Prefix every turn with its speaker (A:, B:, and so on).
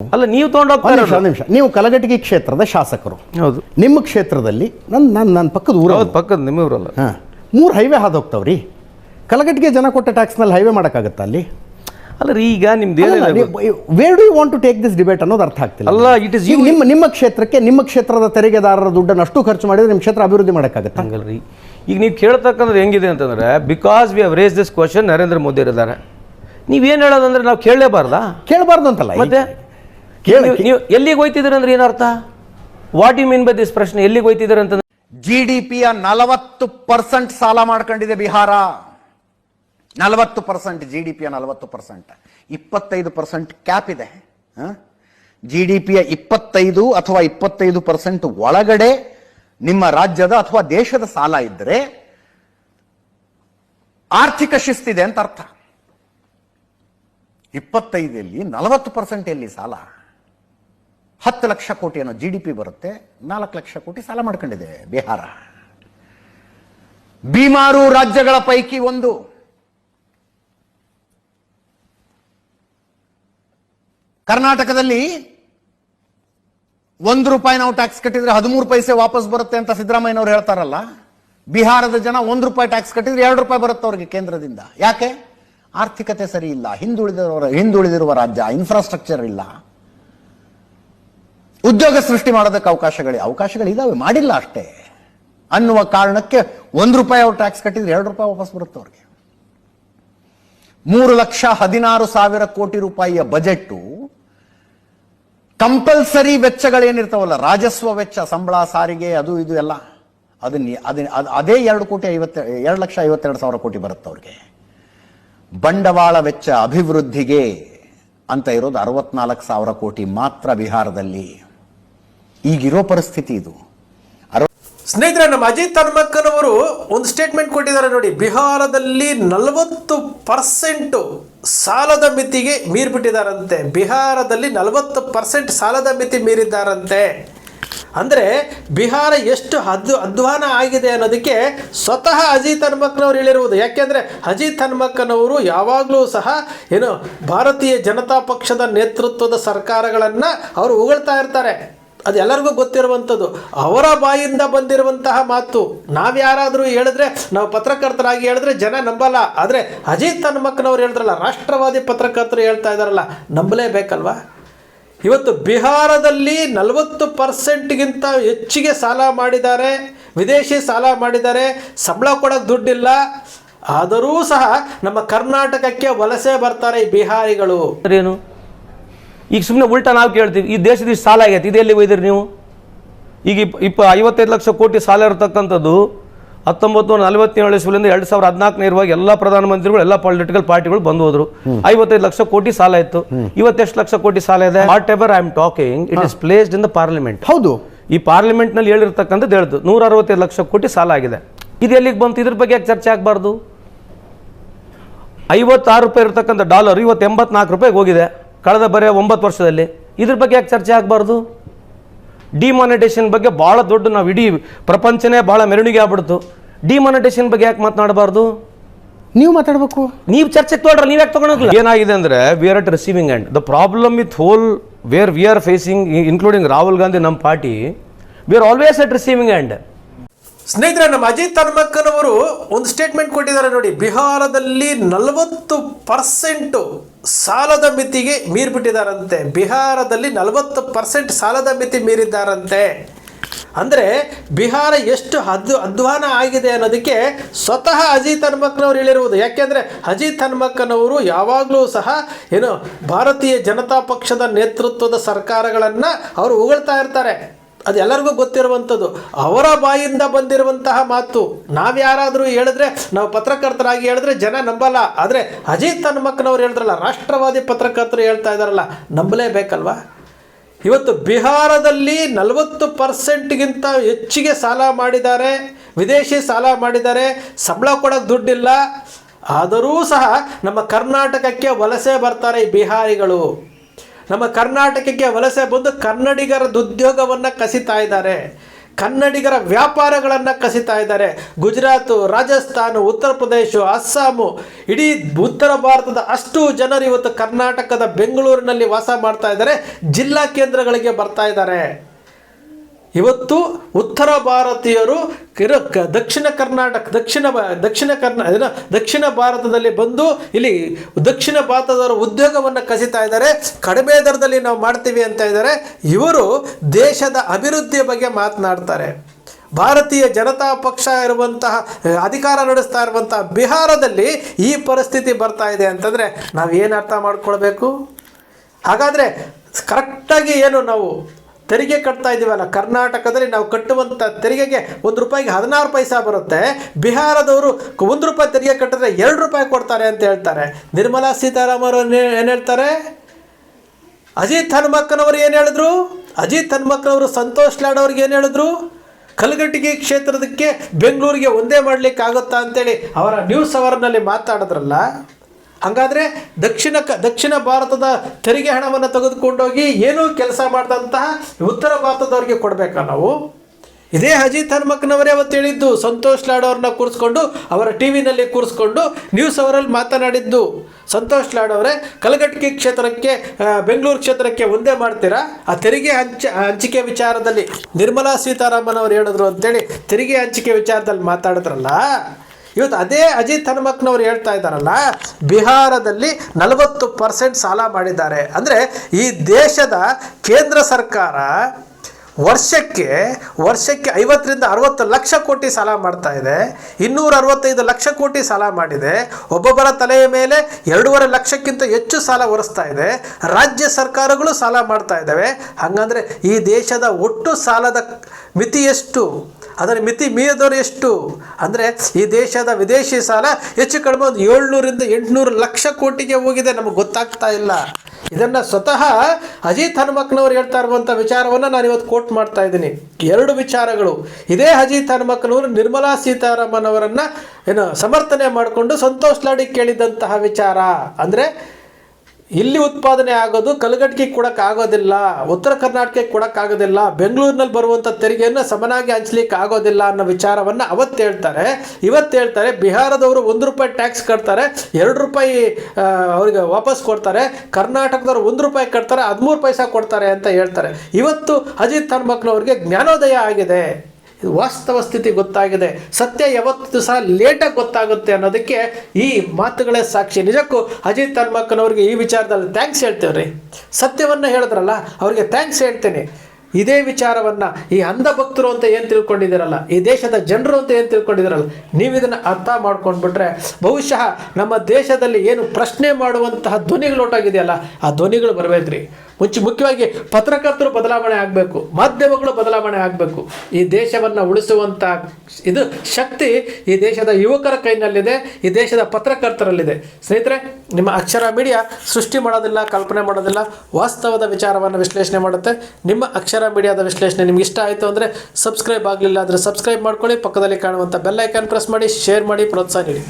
A: ಅಲ್ಲ ನೀವು ತಗೊಂಡು
B: ಒಂದು ನಿಮಿಷ ನೀವು ಕಲಘಟಗಿ ಕ್ಷೇತ್ರದ ಶಾಸಕರು.
A: ಹೌದು.
B: ನಿಮ್ಮ ಕ್ಷೇತ್ರದಲ್ಲಿ ನನ್ನ ನನ್ನ ನನ್ನ ಪಕ್ಕದ ಊರ
A: ಪಕ್ಕದ ನಿಮ್ಮೂರಲ್ಲ
B: ಹಾಂ. ಮೂರು ಹೈವೇ ಹಾದು ಹೋಗ್ತಾವ್ರಿ. ಕಲಘಟಗಿ ಜನ ಕೊಟ್ಟ ಟ್ಯಾಕ್ಸ್ನಲ್ಲಿ ಹೈವೇ ಮಾಡೋಕ್ಕಾಗತ್ತಾ ಅಲ್ಲಿ?
A: ಅಲ್ಲ ರೀ ಈಗ ನಿಮ್ದು ಏನಿಲ್ಲ
B: where do you want to take this debate ಅನ್ನೋದು ಅರ್ಥ ಆಗ್ತಿಲ್ಲ.
A: ಅಲ್ಲ, ಇಟ್
B: ಇಸ್
A: ಯು
B: ನಿಮ್ಮ ನಿಮ್ಮ ಕ್ಷೇತ್ರಕ್ಕೆ ನಿಮ್ಮ ಕ್ಷೇತ್ರದ ತೆರಿಗೆದಾರರ ದುಡ್ಡನ್ನು ಅಷ್ಟು ಖರ್ಚು ಮಾಡಿದ್ರೆ ನಿಮ್ಮ ಕ್ಷೇತ್ರ ಅಭಿವೃದ್ಧಿ ಮಾಡೋಕ್ಕಾಗತ್ತೆ?
A: ಹಂಗಲ್ಲ ರೀ. ಈಗ ನೀವು ಕೇಳ್ತಕ್ಕಂಥದ್ದು ಹೆಂಗಿದೆ ಅಂತಂದರೆ because we have raised this question Narendra Modi ಇರೋದಾರೆ ನೀವೇನು ಹೇಳೋದಂದ್ರೆ ನಾವು ಕೇಳಲೇಬಾರ್ದಾ?
B: ಕೇಳಬಾರ್ದು ಅಂತಲ್ಲ
A: ಮತ್ತೆ? ನೀವು- ನೀವು ಎಲ್ಲಿಗೆ ಹೋಯ್ತಿದ್ದೀರ ಅಂದ್ರೆ ಏನರ್ಥ what you mean by this ಪ್ರಶ್ನೆ? ಎಲ್ಲಿಗೆ ಹೋಯ್ತಿದ್ದೀರ ಅಂತಂದ್ರೆ
C: ಜಿ ಡಿ ಪಿಯ ನಲವತ್ತು ಪರ್ಸೆಂಟ್ ಸಾಲ ಮಾಡ್ಕೊಂಡಿದೆ ಬಿಹಾರ. ನಲವತ್ತು ಪರ್ಸೆಂಟ್ ಜಿ ಡಿ ಪಿಯ ನಲವತ್ತು ಪರ್ಸೆಂಟ್ ಇಪ್ಪತ್ತೈದು ಪರ್ಸೆಂಟ್ ಕ್ಯಾಪ್ ಇದೆ. ಜಿ ಡಿ ಪಿಯ ಇಪ್ಪತ್ತೈದು ಅಥವಾ ಇಪ್ಪತ್ತೈದು ಪರ್ಸೆಂಟ್ ಒಳಗಡೆ ನಿಮ್ಮ ರಾಜ್ಯದ ಅಥವಾ ದೇಶದ ಸಾಲ ಇದ್ರೆ ಆರ್ಥಿಕ ಶಿಸ್ತಿದೆ ಅಂತ ಅರ್ಥ. ಇಪ್ಪತ್ತೈದಲ್ಲಿ ನಲವತ್ತು ಪರ್ಸೆಂಟ್ ಎಲ್ಲಿ ಸಾಲ? ಹತ್ತು ಲಕ್ಷ ಕೋಟಿ ಅನ್ನೋ ಜಿ ಡಿ ಪಿ ಬರುತ್ತೆ. ನಾಲ್ಕು ಲಕ್ಷ ಕೋಟಿ ಸಾಲ ಮಾಡ್ಕೊಂಡಿದೆ ಬಿಹಾರ. ಬೀಮಾರು ರಾಜ್ಯಗಳ ಪೈಕಿ ಒಂದು. ಕರ್ನಾಟಕದಲ್ಲಿ ಒಂದು ರೂಪಾಯಿ ನಾವು ಟ್ಯಾಕ್ಸ್ ಕಟ್ಟಿದ್ರೆ ಹದಿಮೂರು ಪೈಸೆ ವಾಪಸ್ ಬರುತ್ತೆ ಅಂತ ಸಿದ್ದರಾಮಯ್ಯನವರು ಹೇಳ್ತಾರಲ್ಲ, ಬಿಹಾರದ ಜನ ಒಂದು ರೂಪಾಯಿ ಟ್ಯಾಕ್ಸ್ ಕಟ್ಟಿದ್ರೆ ಎರಡು ರೂಪಾಯಿ ಬರುತ್ತೆ ಅವ್ರಿಗೆ ಕೇಂದ್ರದಿಂದ. ಯಾಕೆ? ಆರ್ಥಿಕತೆ ಸರಿ ಇಲ್ಲ. ಹಿಂದುಳಿದಿರುವ ಹಿಂದುಳಿದಿರುವ ರಾಜ್ಯ ಇನ್ಫ್ರಾಸ್ಟ್ರಕ್ಚರ್ ಇಲ್ಲ. ಉದ್ಯೋಗ ಸೃಷ್ಟಿ ಮಾಡೋದಕ್ಕೆ ಅವಕಾಶಗಳು ಅವಕಾಶಗಳಿದಾವೆ. ಮಾಡಿಲ್ಲ ಅಷ್ಟೇ. ಅನ್ನುವ ಕಾರಣಕ್ಕೆ ಒಂದು ರೂಪಾಯಿ ಅವ್ರು ಟ್ಯಾಕ್ಸ್ ಕಟ್ಟಿದ್ರೆ ಎರಡು ರೂಪಾಯಿ ವಾಪಸ್ ಬರುತ್ತೆ ಅವ್ರಿಗೆ. ಮೂರು ಲಕ್ಷ ಹದಿನಾರು ಸಾವಿರ ಕೋಟಿ ರೂಪಾಯಿಯ ಬಜೆಟ್ಟು ಕಂಪಲ್ಸರಿ ವೆಚ್ಚಗಳೇನಿರ್ತಾವಲ್ಲ, ರಾಜಸ್ವ ವೆಚ್ಚ, ಸಂಬಳ, ಸಾರಿಗೆ, ಅದು ಇದು ಎಲ್ಲ, ಅದನ್ನ ಅದನ್ನ ಅದೇ ಎರಡು ಕೋಟಿ ಐವತ್ತೆ ಎರಡು ಲಕ್ಷ ಐವತ್ತೆರಡು ಸಾವಿರ ಕೋಟಿ ಬರುತ್ತೆ ಅವ್ರಿಗೆ. ಬಂಡವಾಳ ವೆಚ್ಚ ಅಭಿವೃದ್ಧಿಗೆ ಅಂತ ಇರೋದು ಅರವತ್ನಾಲ್ಕು ಸಾವಿರ ಕೋಟಿ ಮಾತ್ರ ಬಿಹಾರದಲ್ಲಿ. ಈಗಿರೋ ಪರಿಸ್ಥಿತಿ ಇದು.
D: ಸ್ನೇಹಿತರೆ, ನಮ್ಮ ಅಜಿತ್ ಹನುಮಕ್ಕನವರು ಒಂದು ಸ್ಟೇಟ್ಮೆಂಟ್ ಕೊಟ್ಟಿದ್ದಾರೆ ನೋಡಿ. ಬಿಹಾರದಲ್ಲಿ ನಲವತ್ತು ಪರ್ಸೆಂಟ್ ಸಾಲದ ಮಿತಿಗೆ ಮೀರಿಬಿಟ್ಟಿದ್ದಾರಂತೆ. ಬಿಹಾರದಲ್ಲಿ ನಲವತ್ತು ಪರ್ಸೆಂಟ್ ಸಾಲದ ಮಿತಿ ಮೀರಿದ್ದಾರಂತೆ. ಅಂದರೆ ಬಿಹಾರ ಎಷ್ಟು ಅದ್ ಅಧ್ವಾನ ಆಗಿದೆ ಅನ್ನೋದಕ್ಕೆ ಸ್ವತಃ ಅಜಿತ್ ಹನುಮಕ್ಕನವರು ಹೇಳಿರುವುದು. ಯಾಕೆಂದರೆ ಅಜಿತ್ ಹನುಮಕ್ಕನವರು ಯಾವಾಗಲೂ ಸಹ ಏನು ಭಾರತೀಯ ಜನತಾ ಪಕ್ಷದ ನೇತೃತ್ವದ ಸರ್ಕಾರಗಳನ್ನು ಅವರು ಉಗಳ್ತಾ ಇರ್ತಾರೆ. ಅದು ಎಲ್ಲರಿಗೂ ಗೊತ್ತಿರುವಂಥದ್ದು. ಅವರ ಬಾಯಿಂದ ಬಂದಿರುವಂತಹ ಮಾತು. ನಾವ್ಯಾರಾದರೂ ಹೇಳಿದ್ರೆ, ನಾವು ಪತ್ರಕರ್ತರಾಗಿ ಹೇಳಿದ್ರೆ ಜನ ನಂಬಲ್ಲ. ಆದರೆ ಅಜಿತ್ ಹನುಮಕ್ಕನವ್ರು ಹೇಳಿದ್ರಲ್ಲ, ರಾಷ್ಟ್ರವಾದಿ ಪತ್ರಕರ್ತರು ಹೇಳ್ತಾ ಇದ್ದಾರಲ್ಲ, ನಂಬಲೇಬೇಕಲ್ವಾ? ಇವತ್ತು ಬಿಹಾರದಲ್ಲಿ ನಲವತ್ತು ಪರ್ಸೆಂಟ್ಗಿಂತ ಹೆಚ್ಚಿಗೆ ಸಾಲ ಮಾಡಿದ್ದಾರೆ, ವಿದೇಶಿ ಸಾಲ ಮಾಡಿದ್ದಾರೆ, ಸಂಬಳ ಕೊಡೋಕ್ಕೆ ದುಡ್ಡಿಲ್ಲ. ಆದರೂ ಸಹ ನಮ್ಮ ಕರ್ನಾಟಕಕ್ಕೆ ವಲಸೆ ಬರ್ತಾರೆ ಈ ಬಿಹಾರಿಗಳು.
A: ಏನು ಈಗ ಸುಮ್ಮನೆ ಉಲ್ಟಾ ನಾವು ಕೇಳ್ತೀವಿ ಈ ದೇಶದ ಇಷ್ಟು ಸಾಲ ಆಗೈತೆ ಇದೆಲ್ಲಿ ಒಯ್ದಿರಿ ನೀವು? ಈಗ ಇಪ್ಪ ಇಪ್ಪ ಐವತ್ತೈದು ಲಕ್ಷ ಕೋಟಿ ಸಾಲ ಇರತಕ್ಕಂಥದ್ದು ಹತ್ತೊಂಬತ್ತು ನೂರ ನಲವತ್ತೇಳು ಇಸ್ವಿಲಿಂದ ಎರಡು ಸಾವಿರದ ಹದಿನಾಲ್ಕನೇ ಇರುವಾಗ ಎಲ್ಲ ಪ್ರಧಾನಮಂತ್ರಿಗಳು ಎಲ್ಲ ಪೊಲಿಟಿಕಲ್ ಪಾರ್ಟಿಗಳು ಬಂದು ಹೋದ್ರು ಐವತ್ತೈದು ಲಕ್ಷ ಕೋಟಿ ಸಾಲ ಇತ್ತು. ಇವತ್ತೆಷ್ಟು ಲಕ್ಷ ಕೋಟಿ ಸಾಲ ಇದೆ? Whatever I am talking it is placed in the parliament
B: ಹೌದು.
A: ಈ ಪಾರ್ಲಿಮೆಂಟ್ನಲ್ಲಿ ಹೇಳಿರ್ತಕ್ಕಂಥದ್ದು ಹೇಳ್ದು ನೂರ ಅರವತ್ತೈದು ಲಕ್ಷ ಕೋಟಿ ಸಾಲ ಆಗಿದೆ. ಇದು ಎಲ್ಲಿಗೆ ಬಂತು? ಇದ್ರ ಬಗ್ಗೆ ಯಾಕೆ ಚರ್ಚೆ ಆಗಬಾರ್ದು? ಐವತ್ತಾರು ರೂಪಾಯಿ ಇರತಕ್ಕಂಥ ಡಾಲರ್ ಇವತ್ತು ಎಂಬತ್ನಾಲ್ಕು ರೂಪಾಯಿಗೆ ಹೋಗಿದೆ. ಕಳೆದ ಬರೀ ಒಂಬತ್ತು ವರ್ಷದಲ್ಲಿ. ಇದ್ರ ಬಗ್ಗೆ ಯಾಕೆ ಚರ್ಚೆ ಆಗಬಾರ್ದು? ಡಿಮಾನಿಟೇಷನ್ ಬಗ್ಗೆ ಭಾಳ ದೊಡ್ಡ ನಾವು ಇಡೀ ಪ್ರಪಂಚನೇ ಭಾಳ ಮೆರವಣಿಗೆ ಆಗ್ಬಿಡ್ತು. ಡಿಮಾನಿಟೇಷನ್ ಬಗ್ಗೆ ಯಾಕೆ ಮಾತನಾಡಬಾರ್ದು?
B: ನೀವು ಮಾತಾಡಬೇಕು.
A: ನೀವು ಚರ್ಚೆಗೆ ತೊಗೊಳ್ರಿ ನೀವು ಯಾಕೆ ತೊಗೊಂಡು ಏನಾಗಿದೆ ಅಂದರೆ we are at receiving end the problem with whole where we are facing including Rahul Gandhi ನಮ್ಮ party we are always at receiving end
D: ಸ್ನೇಹಿತರೆ, ನಮ್ಮ ಅಜಿತ್ ಹನುಮಕ್ಕನವರು ಒಂದು ಸ್ಟೇಟ್ಮೆಂಟ್ ಕೊಟ್ಟಿದ್ದಾರೆ ನೋಡಿ. ಬಿಹಾರದಲ್ಲಿ ನಲವತ್ತು ಪರ್ಸೆಂಟ್ ಸಾಲದ ಮಿತಿಗೆ ಮೀರಿಬಿಟ್ಟಿದ್ದಾರಂತೆ. ಬಿಹಾರದಲ್ಲಿ ನಲವತ್ತು ಪರ್ಸೆಂಟ್ ಸಾಲದ ಮಿತಿ ಮೀರಿದ್ದಾರಂತೆ. ಅಂದರೆ ಬಿಹಾರ ಎಷ್ಟು ಅದ್ ಅಧ್ವಾನ ಆಗಿದೆ ಅನ್ನೋದಕ್ಕೆ ಸ್ವತಃ ಅಜಿತ್ ಹನುಮಕ್ಕನವರು ಹೇಳಿರುವುದು. ಯಾಕೆಂದರೆ ಅಜಿತ್ ಹನುಮಕ್ಕನವರು ಯಾವಾಗಲೂ ಸಹ ಏನು ಭಾರತೀಯ ಜನತಾ ಪಕ್ಷದ ನೇತೃತ್ವದ ಸರ್ಕಾರಗಳನ್ನು ಅವರು ಉಗಳ್ತಾ ಇರ್ತಾರೆ. ಅದು ಎಲ್ಲರಿಗೂ ಗೊತ್ತಿರುವಂಥದ್ದು. ಅವರ ಬಾಯಿಂದ ಬಂದಿರುವಂತಹ ಮಾತು. ನಾವು ಯಾರಾದರೂ ಹೇಳಿದ್ರೆ, ನಾವು ಪತ್ರಕರ್ತರಾಗಿ ಹೇಳಿದ್ರೆ ಜನ ನಂಬಲ್ಲ. ಆದರೆ ಅಜಿತ್ ಹನುಮಕ್ಕನವ್ರು ಹೇಳಿದ್ರಲ್ಲ, ರಾಷ್ಟ್ರವಾದಿ ಪತ್ರಕರ್ತರು ಹೇಳ್ತಾ ಇದ್ದಾರಲ್ಲ, ನಂಬಲೇಬೇಕಲ್ವಾ? ಇವತ್ತು ಬಿಹಾರದಲ್ಲಿ ನಲವತ್ತು ಪರ್ಸೆಂಟ್ಗಿಂತ ಹೆಚ್ಚಿಗೆ ಸಾಲ ಮಾಡಿದ್ದಾರೆ, ವಿದೇಶಿ ಸಾಲ ಮಾಡಿದ್ದಾರೆ, ಸಂಬಳ ಕೊಡೋಕ್ಕೆ ದುಡ್ಡಿಲ್ಲ. ಆದರೂ ಸಹ ನಮ್ಮ ಕರ್ನಾಟಕಕ್ಕೆ ವಲಸೆ ಬರ್ತಾರೆ ಈ ಬಿಹಾರಿಗಳು. ನಮ್ಮ ಕರ್ನಾಟಕಕ್ಕೆ ವಲಸೆ ಬಂದು ಕನ್ನಡಿಗರ ದುದ್ಯೋಗವನ್ನು ಕಸಿತಾ ಇದ್ದಾರೆ. ಕನ್ನಡಿಗರ ವ್ಯಾಪಾರಗಳನ್ನು ಕಸಿತಾ ಇದ್ದಾರೆ. ಗುಜರಾತು, ರಾಜಸ್ಥಾನ, ಉತ್ತರ ಪ್ರದೇಶ, ಅಸ್ಸಾಮು, ಇಡೀ ಉತ್ತರ ಭಾರತದ ಅಷ್ಟು ಜನರು ಇವತ್ತು ಕರ್ನಾಟಕದ ಬೆಂಗಳೂರಿನಲ್ಲಿ ವಾಸ ಮಾಡ್ತಾ ಇದ್ದಾರೆ. ಜಿಲ್ಲಾ ಕೇಂದ್ರಗಳಿಗೆ ಬರ್ತಾ ಇದ್ದಾರೆ. ಇವತ್ತು ಉತ್ತರ ಭಾರತೀಯರು ದಕ್ಷಿಣ ಕರ್ನಾಟಕ, ದಕ್ಷಿಣ ದಕ್ಷಿಣ ಕರ್ನಾ ದಕ್ಷಿಣ ಭಾರತದಲ್ಲಿ ಬಂದು ಇಲ್ಲಿ ದಕ್ಷಿಣ ಭಾರತದವರು ಉದ್ಯೋಗವನ್ನು ಕಸಿತಾ ಇದ್ದಾರೆ. ಕಡಿಮೆ ದರದಲ್ಲಿ ನಾವು ಮಾಡ್ತೀವಿ ಅಂತ ಇದ್ದಾರೆ. ಇವರು ದೇಶದ ಅಭಿವೃದ್ಧಿಯ ಬಗ್ಗೆ ಮಾತನಾಡ್ತಾರೆ. ಭಾರತೀಯ ಜನತಾ ಪಕ್ಷ ಇರುವಂತಹ ಅಧಿಕಾರ ನಡೆಸ್ತಾ ಇರುವಂತಹ ಬಿಹಾರದಲ್ಲಿ ಈ ಪರಿಸ್ಥಿತಿ ಬರ್ತಾ ಇದೆ ಅಂತಂದರೆ ನಾವು ಏನು ಅರ್ಥ ಮಾಡ್ಕೊಳ್ಬೇಕು? ಹಾಗಾದರೆ ಕರೆಕ್ಟಾಗಿ ಏನು ನಾವು ತೆರಿಗೆ ಕಟ್ತಾ ಇದ್ದೀವಲ್ಲ ಕರ್ನಾಟಕದಲ್ಲಿ ನಾವು ಕಟ್ಟುವಂಥ ತೆರಿಗೆಗೆ ಒಂದು ರೂಪಾಯಿಗೆ ಹದಿನಾರು ಪೈಸಾ ಬರುತ್ತೆ. ಬಿಹಾರದವರು ಒಂದು ರೂಪಾಯಿ ತೆರಿಗೆ ಕಟ್ಟಿದ್ರೆ ಎರಡು ರೂಪಾಯಿ ಕೊಡ್ತಾರೆ ಅಂತ ಹೇಳ್ತಾರೆ. ನಿರ್ಮಲಾ ಸೀತಾರಾಮನ್ ಅವರು ಏನು ಹೇಳ್ತಾರೆ? ಅಜಿತ್ ಹನುಮಕ್ಕನವರು ಏನು ಹೇಳಿದ್ರು? ಅಜಿತ್ ಹನುಮಕ್ಕನವರು ಸಂತೋಷ್ ಲಾಡ್ ಅವ್ರಿಗೆ ಏನು ಹೇಳಿದ್ರು? ಕಲಗಟ್ಟಿಗೆ ಕ್ಷೇತ್ರದಕ್ಕೆ ಬೆಂಗಳೂರಿಗೆ ಒಂದೇ ಮಾಡಲಿಕ್ಕೆ ಆಗುತ್ತಾ ಅಂತೇಳಿ ಅವರ ನ್ಯೂಸ್ ಅವರ್ನಲ್ಲಿ ಮಾತಾಡಿದ್ರಲ್ಲ ಹಾಗಾದರೆ ದಕ್ಷಿಣ ಕ, ದಕ್ಷಿಣ ಭಾರತದ ತೆರಿಗೆ ಹಣವನ್ನು ತೆಗೆದುಕೊಂಡೋಗಿ ಏನೂ ಕೆಲಸ ಮಾಡಿದಂತಹ ಉತ್ತರ ಭಾರತದವ್ರಿಗೆ ಕೊಡಬೇಕಾ ನಾವು? ಇದೇ ಅಜಿತ್ ಹನುಮಕ್ಕನವರೇ ಅವತ್ತು ಹೇಳಿದ್ದು, ಸಂತೋಷ್ ಲಾಡ್ ಅವ್ರನ್ನ ಕೂರಿಸ್ಕೊಂಡು, ಅವರ ಟಿ ವಿನಲ್ಲಿ ಕೂರಿಸ್ಕೊಂಡು ನ್ಯೂಸ್ ಅವರಲ್ಲಿ ಮಾತನಾಡಿದ್ದು. ಸಂತೋಷ್ ಲಾಡ್ ಅವರೇ, ಕಲಘಟಕಿ ಕ್ಷೇತ್ರಕ್ಕೆ ಬೆಂಗಳೂರು ಕ್ಷೇತ್ರಕ್ಕೆ ಒಂದೇ ಮಾಡ್ತೀರಾ? ಆ ತೆರಿಗೆ ಹಂಚ ಹಂಚಿಕೆ ವಿಚಾರದಲ್ಲಿ ನಿರ್ಮಲಾ ಸೀತಾರಾಮನ್ ಅವರು ಹೇಳಿದ್ರು ಅಂತೇಳಿ ತೆರಿಗೆ ಹಂಚಿಕೆ ವಿಚಾರದಲ್ಲಿ ಮಾತಾಡಿದ್ರಲ್ಲ? ಇವತ್ತು ಅದೇ ಅಜಿತ್ ಹನುಮಕ್ನವ್ರು ಹೇಳ್ತಾ ಇದ್ದಾರಲ್ಲ, ಬಿಹಾರದಲ್ಲಿ ನಲವತ್ತು ಪರ್ಸೆಂಟ್ ಸಾಲ ಮಾಡಿದ್ದಾರೆ. ಅಂದರೆ ಈ ದೇಶದ ಕೇಂದ್ರ ಸರ್ಕಾರ ವರ್ಷಕ್ಕೆ ವರ್ಷಕ್ಕೆ ಐವತ್ತರಿಂದ ಅರವತ್ತು ಲಕ್ಷ ಕೋಟಿ ಸಾಲ ಮಾಡ್ತಾ ಇದೆ. ಇನ್ನೂರ ಅರವತ್ತೈದು ಲಕ್ಷ ಕೋಟಿ ಸಾಲ ಮಾಡಿದೆ. ಒಬ್ಬೊಬ್ಬರ ತಲೆಯ ಮೇಲೆ ಎರಡೂವರೆ ಲಕ್ಷಕ್ಕಿಂತ ಹೆಚ್ಚು ಸಾಲ ಒರೆಸ್ತಾ ಇದೆ. ರಾಜ್ಯ ಸರ್ಕಾರಗಳು ಸಾಲ ಮಾಡ್ತಾ ಇದ್ದಾವೆ. ಹಾಗಂದ್ರೆ ಈ ದೇಶದ ಒಟ್ಟು ಸಾಲದ ಮಿತಿ ಎಷ್ಟು ಅದರ ಮಿತಿ ಮೀರಿದವರು ಎಷ್ಟು? ಅಂದರೆ ಈ ದೇಶದ ವಿದೇಶಿ ಸಾಲ ಹೆಚ್ಚು ಕಡಿಮೆ ಒಂದು ಏಳ್ನೂರಿಂದ ಎಂಟುನೂರು ಲಕ್ಷ ಕೋಟಿಗೆ ಹೋಗಿದೆ, ನಮಗೆ ಗೊತ್ತಾಗ್ತಾ ಇಲ್ಲ. ಇದನ್ನು ಸ್ವತಃ ಅಜಿತ್ ಹನುಮಕ್ನವ್ರು ಹೇಳ್ತಾ ಇರುವಂಥ ವಿಚಾರವನ್ನು ನಾನು ಇವತ್ತು ಕೋಟ್ ಮಾಡ್ತಾ ಇದ್ದೀನಿ. ಎರಡು ವಿಚಾರಗಳು. ಇದೇ ಅಜಿತ್ ಹನುಮಕ್ನವರು ನಿರ್ಮಲಾ ಸೀತಾರಾಮನ್ ಅವರನ್ನು ಏನು ಸಮರ್ಥನೆ ಮಾಡಿಕೊಂಡು ಸಂತೋಷ್ ಲಾಡಿ ಕೇಳಿದಂತಹ ವಿಚಾರ. ಅಂದರೆ ಇಲ್ಲಿ ಉತ್ಪಾದನೆ ಆಗೋದು ಕಲಗಟ್ಟಿಗೆ ಕೊಡಕ್ಕೆ ಆಗೋದಿಲ್ಲ, ಉತ್ತರ ಕರ್ನಾಟಕಕ್ಕೆ ಕೊಡಕ್ಕೆ ಆಗೋದಿಲ್ಲ, ಬೆಂಗಳೂರಿನಲ್ಲಿ ಬರುವಂಥ ತೆರಿಗೆಯನ್ನು ಸಮನಾಗಿ ಹಂಚ್ಲಿಕ್ಕೆ ಆಗೋದಿಲ್ಲ ಅನ್ನೋ ವಿಚಾರವನ್ನು ಅವತ್ತು ಹೇಳ್ತಾರೆ. ಇವತ್ತು ಹೇಳ್ತಾರೆ, ಬಿಹಾರದವರು ಒಂದು ರೂಪಾಯಿ ಟ್ಯಾಕ್ಸ್ ಕಟ್ತಾರೆ, ಎರಡು ರೂಪಾಯಿ ಅವ್ರಿಗೆ ವಾಪಸ್ ಕೊಡ್ತಾರೆ, ಕರ್ನಾಟಕದವ್ರು ಒಂದು ರೂಪಾಯಿ ಕಟ್ತಾರೆ, ಹದಿಮೂರು ಪೈಸಾ ಕೊಡ್ತಾರೆ ಅಂತ ಹೇಳ್ತಾರೆ. ಇವತ್ತು ಅಜಿತ್ ಹನುಮಕ್ನವ್ರಿಗೆ ಜ್ಞಾನೋದಯ ಆಗಿದೆ. ಇದು ವಾಸ್ತವ ಸ್ಥಿತಿ ಗೊತ್ತಾಗಿದೆ. ಸತ್ಯ ಯಾವತ್ತೂ ಸಹ ಲೇಟಾಗಿ ಗೊತ್ತಾಗುತ್ತೆ ಅನ್ನೋದಕ್ಕೆ ಈ ಮಾತುಗಳೇ ಸಾಕ್ಷಿ. ನಿಜಕ್ಕೂ ಅಜಿತ್ ತನ್ಮಕ್ಕನವ್ರಿಗೆ ಈ ವಿಚಾರದಲ್ಲಿ ಥ್ಯಾಂಕ್ಸ್ ಹೇಳ್ತೇವ್ರಿ. ಸತ್ಯವನ್ನು ಹೇಳಿದ್ರಲ್ಲ, ಅವ್ರಿಗೆ ಥ್ಯಾಂಕ್ಸ್ ಹೇಳ್ತೇನೆ. ಇದೇ ವಿಚಾರವನ್ನು ಈ ಅಂಧ ಭಕ್ತರು ಅಂತ ಏನು ತಿಳ್ಕೊಂಡಿದ್ದೀರಲ್ಲ, ಈ ದೇಶದ ಜನರು ಅಂತ ಏನು ತಿಳ್ಕೊಂಡಿದ್ದೀರಲ್ಲ, ನೀವು ಇದನ್ನು ಅರ್ಥ ಮಾಡ್ಕೊಂಡ್ಬಿಟ್ರೆ ಬಹುಶಃ ನಮ್ಮ ದೇಶದಲ್ಲಿ ಏನು ಪ್ರಶ್ನೆ ಮಾಡುವಂತಹ ಧ್ವನಿಗಳು ಒಟ್ಟಾಗಿದೆಯಲ್ಲ, ಆ ಧ್ವನಿಗಳು ಬರಬೇಕ್ರಿ. ಮುಂಚೆ ಮುಖ್ಯವಾಗಿ ಪತ್ರಕರ್ತರು ಬದಲಾವಣೆ ಆಗಬೇಕು, ಮಾಧ್ಯಮಗಳು ಬದಲಾವಣೆ ಆಗಬೇಕು. ಈ ದೇಶವನ್ನು ಉಳಿಸುವಂಥ ಇದು ಶಕ್ತಿ ಈ ದೇಶದ ಯುವಕರ ಕೈನಲ್ಲಿದೆ, ಈ ದೇಶದ ಪತ್ರಕರ್ತರಲ್ಲಿದೆ. ಸ್ನೇಹಿತರೆ, ನಿಮ್ಮ ಅಕ್ಷರ ಮೀಡಿಯಾ ಸೃಷ್ಟಿ ಮಾಡೋದಿಲ್ಲ, ಕಲ್ಪನೆ ಮಾಡೋದಿಲ್ಲ, ವಾಸ್ತವದ ವಿಚಾರವನ್ನು ವಿಶ್ಲೇಷಣೆ ಮಾಡುತ್ತೆ. ನಿಮ್ಮ ಅಕ್ಷರ ಮೀಡಿಯಾದ ವಿಶ್ಲೇಷಣೆ ನಿಮ್ಗೆ ಇಷ್ಟ ಆಯಿತು ಅಂದರೆ ಸಬ್ಸ್ಕ್ರೈಬ್ ಆಗಲಿಲ್ಲ ಆದರೆ ಸಬ್ಸ್ಕ್ರೈಬ್ ಮಾಡ್ಕೊಳ್ಳಿ, ಪಕ್ಕದಲ್ಲಿ ಕಾಣುವಂಥ ಬೆಲ್ ಐಕಾನ್ ಪ್ರೆಸ್ ಮಾಡಿ, ಶೇರ್ ಮಾಡಿ, ಪ್ರೋತ್ಸಾಹ ನೀಡಿ.